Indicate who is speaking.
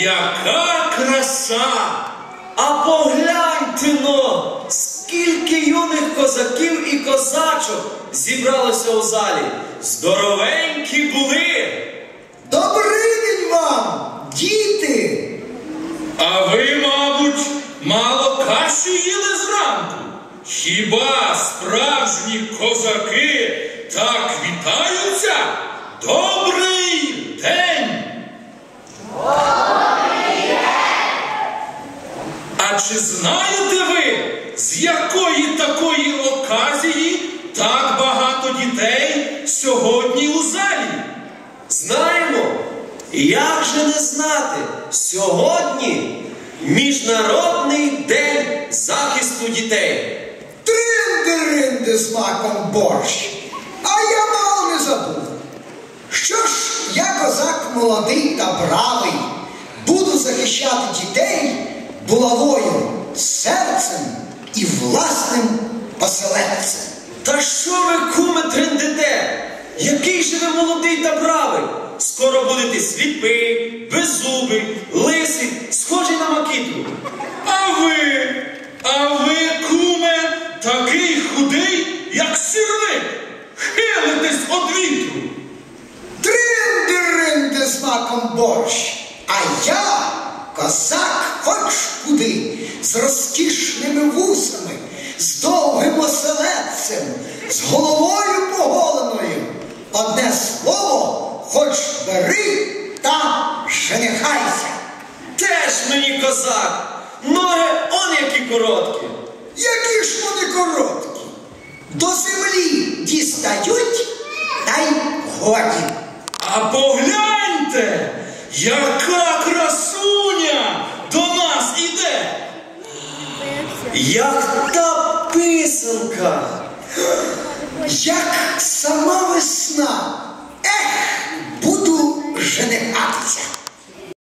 Speaker 1: яка краса!
Speaker 2: А погляньте но, скільки юних козаків і козачок зібралося у залі. Здоровенькі були.
Speaker 3: Добрий день вам, діти!
Speaker 1: А ви, мабуть, мало каші їли зранку? Хіба справжні козаки так вітаються? Добрий день! А чи знаєте ви, з якої такої оказії так багато дітей сьогодні у залі?
Speaker 2: Знаємо, як же не знати, сьогодні Міжнародний день захисту дітей.
Speaker 3: Тринди-ринди з маком борщ. А я мало не забув. Що ж, я козак молодий та бравий, буду захищати дітей булавою, серцем і власним поселенцем.
Speaker 2: Та що ви, куме, трендите? Який же ви молодий та бравий? Скоро будете сліпий, беззубий, лисий, схожий на макітру.
Speaker 1: А ви, а ви, куме, такий худий, як сірник, хилитесь од вітру.
Speaker 3: Тринди-ринди з маком борщ. А я козак хоч куди, з розкішними вусами, з довгим оселедцем, з головою поголеною. Одне слово, хоч бери та женихайся.
Speaker 2: Теж мені козак, ноги он які короткі.
Speaker 3: Які ж вони короткі, до землі дістають, та й годі.
Speaker 1: А погляньте, яка красуня
Speaker 2: Як та писанка.
Speaker 3: Як сама весна,